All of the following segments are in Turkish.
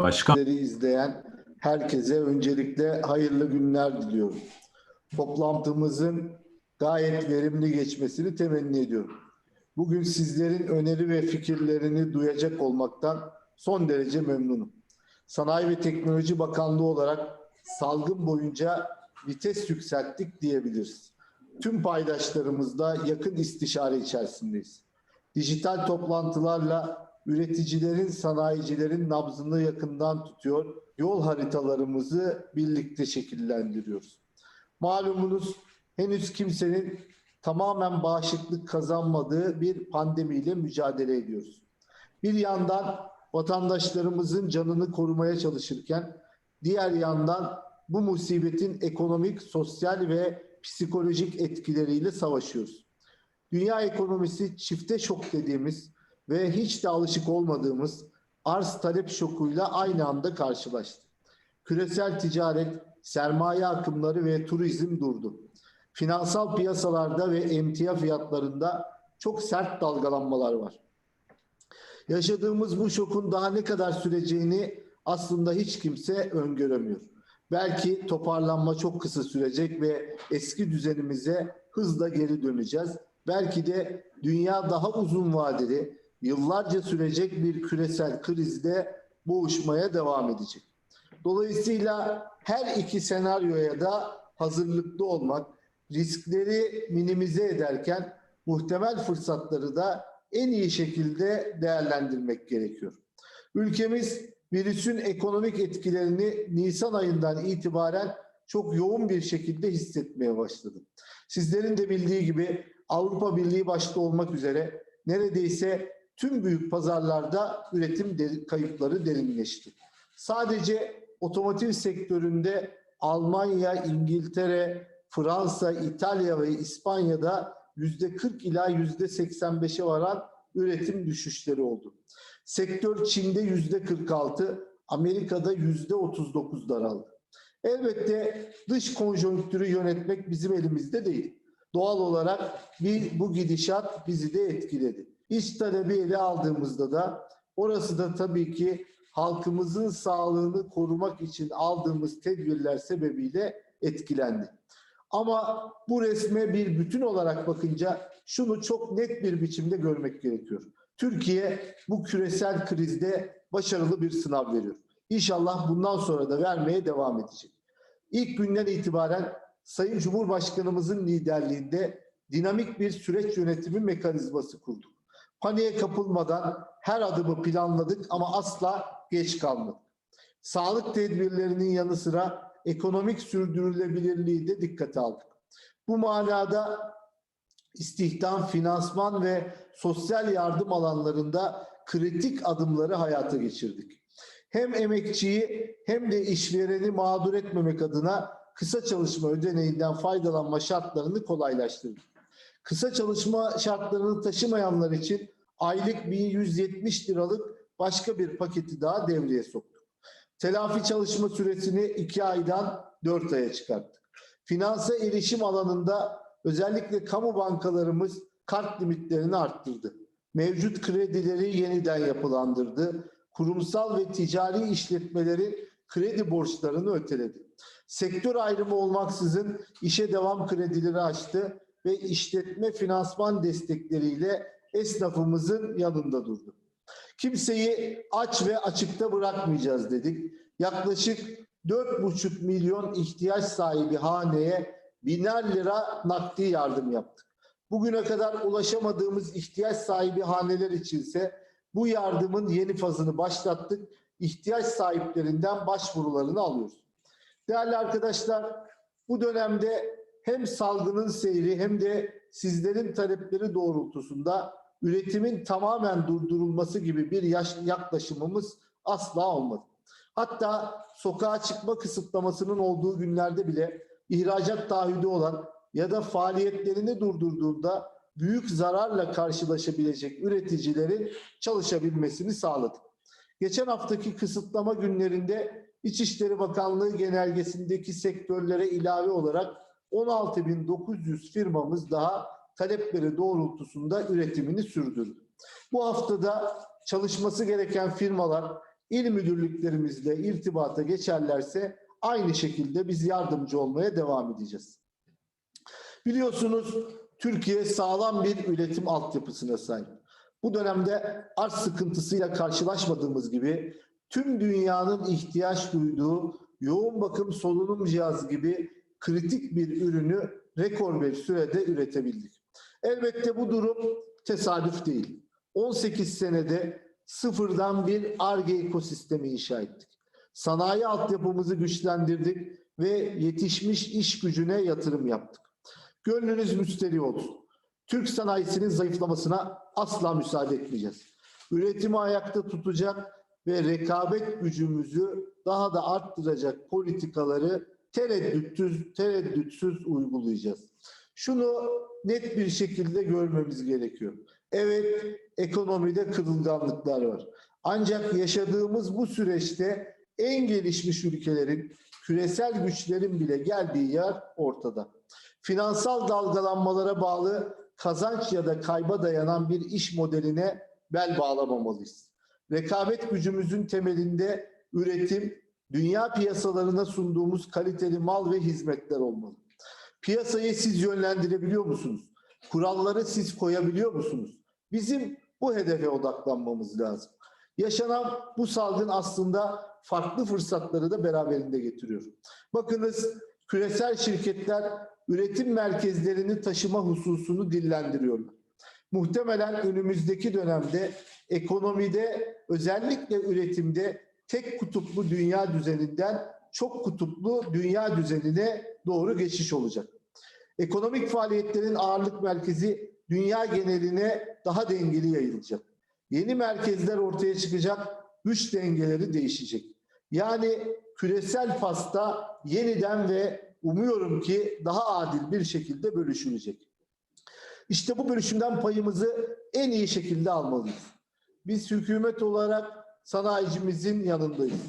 Başkan izleyen herkese öncelikle hayırlı günler diliyorum. Toplantımızın gayet verimli geçmesini temenni ediyorum. Bugün sizlerin öneri ve fikirlerini duyacak olmaktan son derece memnunum. Sanayi ve Teknoloji Bakanlığı olarak salgın boyunca vites yükselttik diyebiliriz. Tüm paydaşlarımızla yakın istişare içerisindeyiz. Dijital toplantılarla üreticilerin, sanayicilerin nabzını yakından tutuyor, yol haritalarımızı birlikte şekillendiriyoruz. Malumunuz henüz kimsenin tamamen bağışıklık kazanmadığı bir pandemiyle mücadele ediyoruz. Bir yandan vatandaşlarımızın canını korumaya çalışırken diğer yandan bu musibetin ekonomik, sosyal ve psikolojik etkileriyle savaşıyoruz. Dünya ekonomisi çifte şok dediğimiz ve hiç de alışık olmadığımız arz talep şokuyla aynı anda karşılaştı. Küresel ticaret, sermaye akımları ve turizm durdu. Finansal piyasalarda ve emtia fiyatlarında çok sert dalgalanmalar var. Yaşadığımız bu şokun daha ne kadar süreceğini aslında hiç kimse öngöremiyor. Belki toparlanma çok kısa sürecek ve eski düzenimize hızla geri döneceğiz. Belki de dünya daha uzun vadeli, yıllarca sürecek bir küresel krizde boğuşmaya devam edecek. Dolayısıyla her iki senaryoya da hazırlıklı olmak, riskleri minimize ederken muhtemel fırsatları da en iyi şekilde değerlendirmek gerekiyor. Ülkemiz virüsün ekonomik etkilerini Nisan ayından itibaren çok yoğun bir şekilde hissetmeye başladı. Sizlerin de bildiği gibi Avrupa Birliği başta olmak üzere neredeyse tüm büyük pazarlarda üretim kayıpları derinleşti. Sadece otomotiv sektöründe Almanya, İngiltere, Fransa, İtalya ve İspanya'da yüzde 40 ila yüzde 85'e varan üretim düşüşleri oldu. Sektör Çin'de yüzde 46, Amerika'da yüzde 39 daraldı. Elbette dış konjonktürü yönetmek bizim elimizde değil. Doğal olarak bir, bu gidişat bizi de etkiledi. İç talebi ele aldığımızda da orası da tabii ki halkımızın sağlığını korumak için aldığımız tedbirler sebebiyle etkilendi. Ama bu resme bir bütün olarak bakınca şunu çok net bir biçimde görmek gerekiyor. Türkiye bu küresel krizde başarılı bir sınav veriyor. İnşallah bundan sonra da vermeye devam edecek. İlk günden itibaren Sayın Cumhurbaşkanımızın liderliğinde dinamik bir süreç yönetimi mekanizması kurduk. Paniğe kapılmadan her adımı planladık ama asla geç kalmadık. Sağlık tedbirlerinin yanı sıra ekonomik sürdürülebilirliği de dikkate aldık. Bu manada istihdam, finansman ve sosyal yardım alanlarında kritik adımları hayata geçirdik. Hem emekçiyi hem de işvereni mağdur etmemek adına kısa çalışma ödeneğinden faydalanma şartlarını kolaylaştırdık. Kısa çalışma şartlarını taşımayanlar için aylık 1170 liralık başka bir paketi daha devreye soktuk. Telafi çalışma süresini 2 aydan 4 aya çıkarttık. Finansa erişim alanında özellikle kamu bankalarımız kart limitlerini arttırdı. Mevcut kredileri yeniden yapılandırdı. Kurumsal ve ticari işletmeleri kredi borçlarını öteledi. Sektör ayrımı olmaksızın işe devam kredileri açtı ve işletme finansman destekleriyle esnafımızın yanında durdu. Kimseyi aç ve açıkta bırakmayacağız dedik. Yaklaşık 4,5 milyon ihtiyaç sahibi haneye biner lira nakdi yardım yaptık. Bugüne kadar ulaşamadığımız ihtiyaç sahibi haneler içinse bu yardımın yeni fazını başlattık. İhtiyaç sahiplerinden başvurularını alıyoruz. Değerli arkadaşlar, bu dönemde hem salgının seyri hem de sizlerin talepleri doğrultusunda üretimin tamamen durdurulması gibi bir yaklaşımımız asla olmadı. Hatta sokağa çıkma kısıtlamasının olduğu günlerde bile ihracat taahhüdü olan ya da faaliyetlerini durdurduğunda büyük zararla karşılaşabilecek üreticilerin çalışabilmesini sağladık. Geçen haftaki kısıtlama günlerinde İçişleri Bakanlığı genelgesindeki sektörlere ilave olarak 16.900 firmamız daha talepleri doğrultusunda üretimini sürdürdü. Bu haftada çalışması gereken firmalar il müdürlüklerimizle irtibata geçerlerse aynı şekilde biz yardımcı olmaya devam edeceğiz. Biliyorsunuz Türkiye sağlam bir üretim altyapısına sahip. Bu dönemde arz sıkıntısıyla karşılaşmadığımız gibi tüm dünyanın ihtiyaç duyduğu yoğun bakım solunum cihazı gibi kritik bir ürünü rekor bir sürede üretebildik. Elbette bu durum tesadüf değil. 18 senede sıfırdan bir ARGE ekosistemi inşa ettik. Sanayi altyapımızı güçlendirdik ve yetişmiş iş gücüne yatırım yaptık. Gönlünüz müsterih olsun. Türk sanayisinin zayıflamasına asla müsaade etmeyeceğiz. Üretimi ayakta tutacak ve rekabet gücümüzü daha da arttıracak politikaları tereddütsüz, tereddütsüz uygulayacağız. Şunu net bir şekilde görmemiz gerekiyor. Evet, ekonomide kırılganlıklar var. Ancak yaşadığımız bu süreçte en gelişmiş ülkelerin, küresel güçlerin bile geldiği yer ortada. Finansal dalgalanmalara bağlı kazanç ya da kayba dayanan bir iş modeline bel bağlamamalıyız. Rekabet gücümüzün temelinde üretim, dünya piyasalarına sunduğumuz kaliteli mal ve hizmetler olmalı. Piyasayı siz yönlendirebiliyor musunuz? Kuralları siz koyabiliyor musunuz? Bizim bu hedefe odaklanmamız lazım. Yaşanan bu salgın aslında farklı fırsatları da beraberinde getiriyor. Bakınız küresel şirketler üretim merkezlerini taşıma hususunu dillendiriyorlar. Muhtemelen önümüzdeki dönemde ekonomide özellikle üretimde tek kutuplu dünya düzeninden çok kutuplu dünya düzenine doğru geçiş olacak. Ekonomik faaliyetlerin ağırlık merkezi dünya geneline daha dengeli yayılacak. Yeni merkezler ortaya çıkacak, güç dengeleri değişecek. Yani küresel pasta yeniden ve umuyorum ki daha adil bir şekilde bölüşülecek. İşte bu bölüşümden payımızı en iyi şekilde almalıyız. Biz hükümet olarak sanayicimizin yanındayız.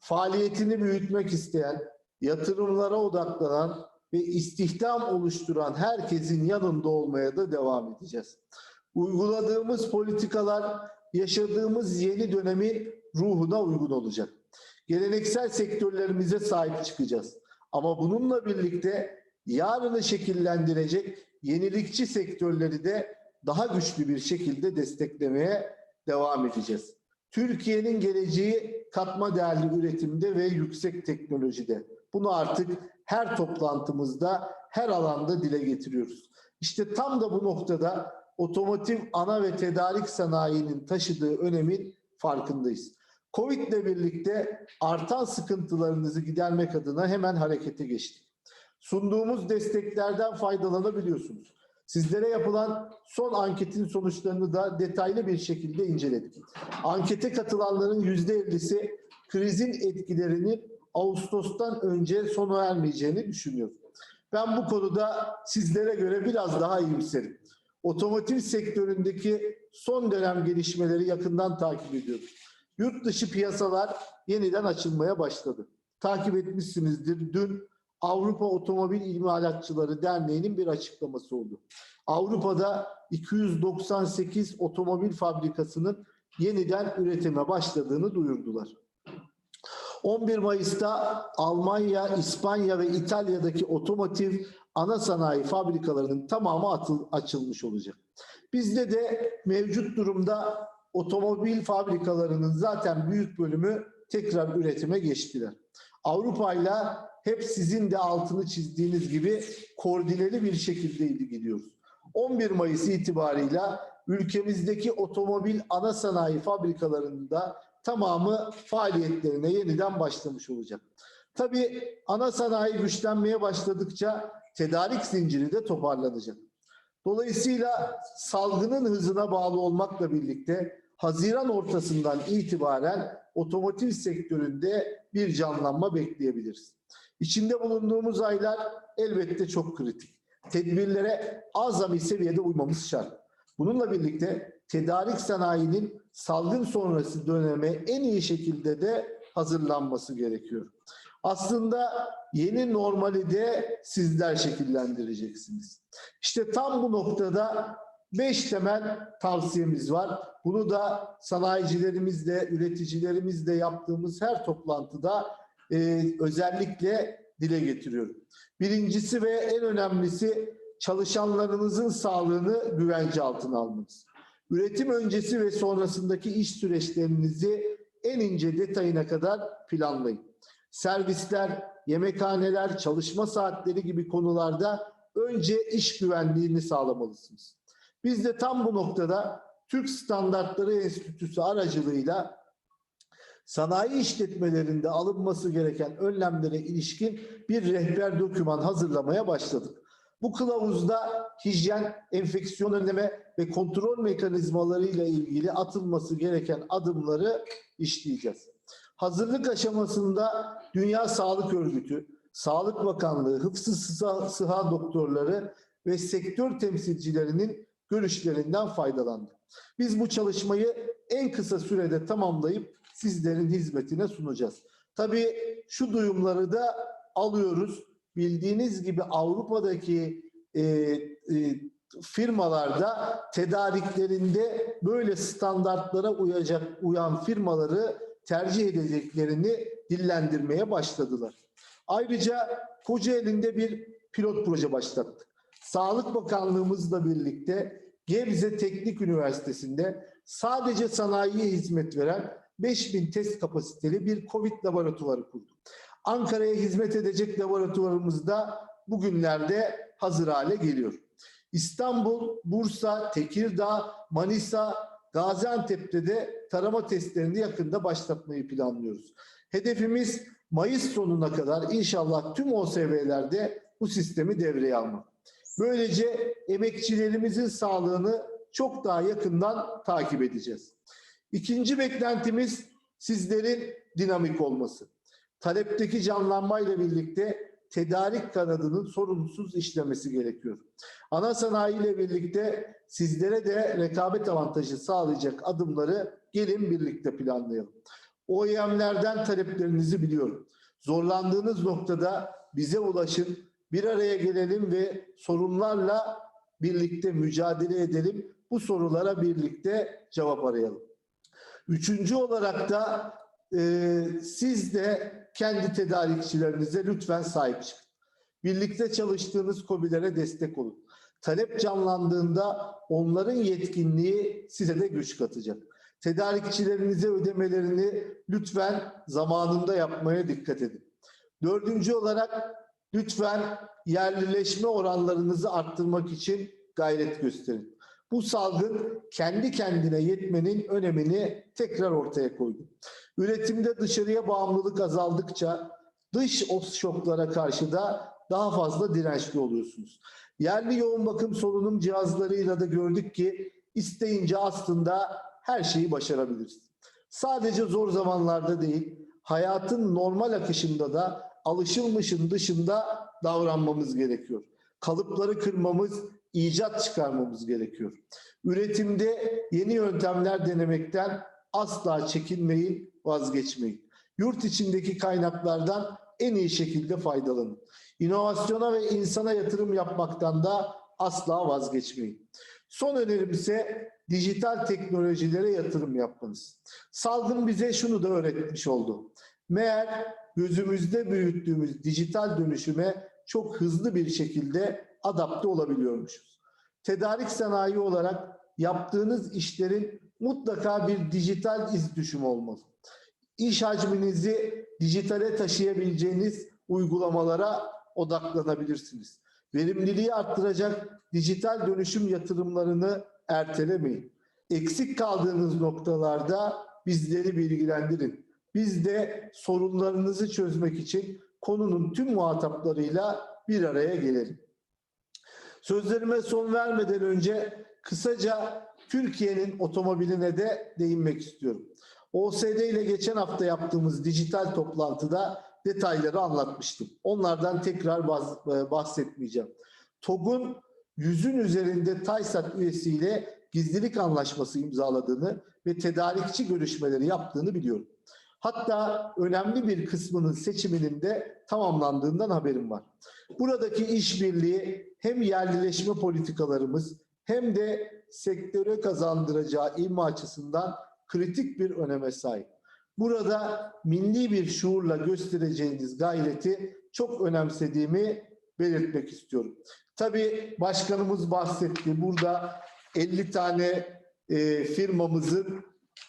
Faaliyetini büyütmek isteyen, yatırımlara odaklanan ve istihdam oluşturan herkesin yanında olmaya da devam edeceğiz. Uyguladığımız politikalar yaşadığımız yeni dönemin ruhuna uygun olacak. Geleneksel sektörlerimize sahip çıkacağız. Ama bununla birlikte yarını şekillendirecek yenilikçi sektörleri de daha güçlü bir şekilde desteklemeye devam edeceğiz. Türkiye'nin geleceği katma değerli üretimde ve yüksek teknolojide. Bunu artık her toplantımızda, her alanda dile getiriyoruz. İşte tam da bu noktada otomotiv ana ve tedarik sanayinin taşıdığı önemin farkındayız. Covid ile birlikte artan sıkıntılarınızı gidermek adına hemen harekete geçtik. Sunduğumuz desteklerden faydalanabiliyorsunuz. Sizlere yapılan son anketin sonuçlarını da detaylı bir şekilde inceledik. Ankete katılanların %50'si krizin etkilerinin Ağustos'tan önce sona ermeyeceğini düşünüyor. Ben bu konuda sizlere göre biraz daha iyimserim. Otomotiv sektöründeki son dönem gelişmeleri yakından takip ediyorum. Yurt dışı piyasalar yeniden açılmaya başladı. Takip etmişsinizdir. Dün Avrupa Otomobil İmalatçıları Derneği'nin bir açıklaması oldu. Avrupa'da 298 otomobil fabrikasının yeniden üretime başladığını duyurdular. 11 Mayıs'ta Almanya, İspanya ve İtalya'daki otomotiv ana sanayi fabrikalarının tamamı atıl, açılmış olacak. Bizde de mevcut durumda otomobil fabrikalarının zaten büyük bölümü tekrar üretime geçtiler. Avrupa ile hep sizin de altını çizdiğiniz gibi koordineli bir şekilde gidiyoruz. 11 Mayıs itibarıyla ülkemizdeki otomobil ana sanayi fabrikalarında tamamı faaliyetlerine yeniden başlamış olacak. Tabii ana sanayi güçlenmeye başladıkça tedarik zinciri de toparlanacak. Dolayısıyla salgının hızına bağlı olmakla birlikte Haziran ortasından itibaren otomotiv sektöründe bir canlanma bekleyebiliriz. İçinde bulunduğumuz aylar elbette çok kritik. Tedbirlere azami seviyede uymamız şart. Bununla birlikte tedarik sanayinin salgın sonrası döneme en iyi şekilde de hazırlanması gerekiyor. Aslında yeni normali de sizler şekillendireceksiniz. İşte tam bu noktada beş temel tavsiyemiz var. Bunu da sanayicilerimizle, üreticilerimizle yaptığımız her toplantıda e, özellikle dile getiriyorum. Birincisi ve en önemlisi çalışanlarınızın sağlığını güvence altına almanız. Üretim öncesi ve sonrasındaki iş süreçlerinizi en ince detayına kadar planlayın. Servisler, yemekhaneler, çalışma saatleri gibi konularda önce iş güvenliğini sağlamalısınız. Biz de tam bu noktada Türk Standartları Enstitüsü aracılığıyla sanayi işletmelerinde alınması gereken önlemlere ilişkin bir rehber doküman hazırlamaya başladık. Bu kılavuzda hijyen, enfeksiyon önleme ve kontrol mekanizmalarıyla ilgili atılması gereken adımları işleyeceğiz. Hazırlık aşamasında Dünya Sağlık Örgütü, Sağlık Bakanlığı, Hıfzı Sıha, Sıha doktorları ve sektör temsilcilerinin görüşlerinden faydalandık. Biz bu çalışmayı en kısa sürede tamamlayıp sizlerin hizmetine sunacağız. Tabii şu duyumları da alıyoruz. Bildiğiniz gibi Avrupa'daki e, e, firmalarda tedariklerinde böyle standartlara uyacak uyan firmaları tercih edeceklerini dillendirmeye başladılar. Ayrıca Kocaeli'nde bir pilot proje başlattık. Sağlık Bakanlığımızla birlikte Gebze Teknik Üniversitesi'nde sadece sanayiye hizmet veren 5000 test kapasiteli bir COVID laboratuvarı kurduk. Ankara'ya hizmet edecek laboratuvarımız da bugünlerde hazır hale geliyor. İstanbul, Bursa, Tekirdağ, Manisa, Gaziantep'te de tarama testlerini yakında başlatmayı planlıyoruz. Hedefimiz Mayıs sonuna kadar inşallah tüm OSV'lerde bu sistemi devreye almak. Böylece emekçilerimizin sağlığını çok daha yakından takip edeceğiz. İkinci beklentimiz sizlerin dinamik olması. Talepteki canlanmayla birlikte tedarik kanadının sorunsuz işlemesi gerekiyor. Ana sanayi ile birlikte sizlere de rekabet avantajı sağlayacak adımları gelin birlikte planlayalım. OEM'lerden taleplerinizi biliyorum. Zorlandığınız noktada bize ulaşın, bir araya gelelim ve sorunlarla birlikte mücadele edelim. Bu sorulara birlikte cevap arayalım. Üçüncü olarak da e, siz de kendi tedarikçilerinize lütfen sahip çıkın. Birlikte çalıştığınız kobilere destek olun. Talep canlandığında onların yetkinliği size de güç katacak. Tedarikçilerinize ödemelerini lütfen zamanında yapmaya dikkat edin. Dördüncü olarak lütfen yerlileşme oranlarınızı arttırmak için gayret gösterin. Bu salgın kendi kendine yetmenin önemini tekrar ortaya koydu. Üretimde dışarıya bağımlılık azaldıkça dış şoklara karşı da daha fazla dirençli oluyorsunuz. Yerli yoğun bakım solunum cihazlarıyla da gördük ki isteyince aslında her şeyi başarabiliriz. Sadece zor zamanlarda değil, hayatın normal akışında da alışılmışın dışında davranmamız gerekiyor. Kalıpları kırmamız, icat çıkarmamız gerekiyor. Üretimde yeni yöntemler denemekten asla çekinmeyin, vazgeçmeyin. Yurt içindeki kaynaklardan en iyi şekilde faydalanın. İnovasyona ve insana yatırım yapmaktan da asla vazgeçmeyin. Son önerim ise dijital teknolojilere yatırım yapmanız. Salgın bize şunu da öğretmiş oldu. Meğer gözümüzde büyüttüğümüz dijital dönüşüme çok hızlı bir şekilde adapte olabiliyormuşuz. Tedarik sanayi olarak yaptığınız işlerin mutlaka bir dijital iz düşümü olmalı. İş hacminizi dijitale taşıyabileceğiniz uygulamalara odaklanabilirsiniz. Verimliliği arttıracak dijital dönüşüm yatırımlarını ertelemeyin. Eksik kaldığınız noktalarda bizleri bilgilendirin. Biz de sorunlarınızı çözmek için konunun tüm muhataplarıyla bir araya gelelim. Sözlerime son vermeden önce kısaca Türkiye'nin otomobiline de değinmek istiyorum. OSD ile geçen hafta yaptığımız dijital toplantıda detayları anlatmıştım. Onlardan tekrar e, bahsetmeyeceğim. TOG'un yüzün üzerinde TAYSAT üyesiyle gizlilik anlaşması imzaladığını ve tedarikçi görüşmeleri yaptığını biliyorum. Hatta önemli bir kısmının seçiminin de tamamlandığından haberim var. Buradaki işbirliği hem yerlileşme politikalarımız hem de sektöre kazandıracağı ivme açısından kritik bir öneme sahip. Burada milli bir şuurla göstereceğiniz gayreti çok önemsediğimi belirtmek istiyorum. Tabii başkanımız bahsetti. Burada 50 tane e, firmamızın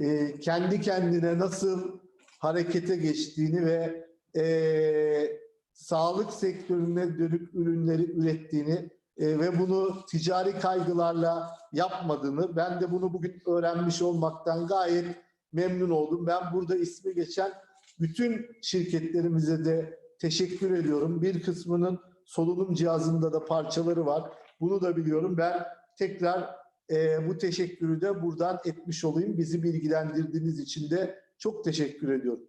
e, kendi kendine nasıl harekete geçtiğini ve e, sağlık sektörüne dönük ürünleri ürettiğini e, ve bunu ticari kaygılarla yapmadığını ben de bunu bugün öğrenmiş olmaktan gayet memnun oldum. Ben burada ismi geçen bütün şirketlerimize de teşekkür ediyorum. Bir kısmının solunum cihazında da parçaları var. Bunu da biliyorum. Ben tekrar e, bu teşekkürü de buradan etmiş olayım. Bizi bilgilendirdiğiniz için de çok teşekkür ediyorum.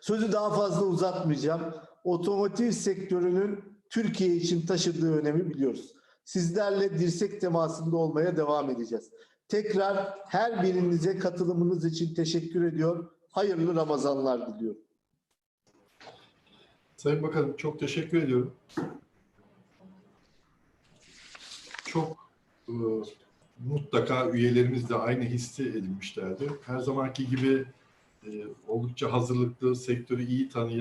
Sözü daha fazla uzatmayacağım. Otomotiv sektörünün Türkiye için taşıdığı önemi biliyoruz. Sizlerle dirsek temasında olmaya devam edeceğiz. Tekrar her birinize katılımınız için teşekkür ediyor. Hayırlı Ramazanlar diliyorum. Sayın Bakanım çok teşekkür ediyorum. Çok e, mutlaka üyelerimiz de aynı hissi edinmişlerdi. Her zamanki gibi oldukça hazırlıklı, sektörü iyi tanıyan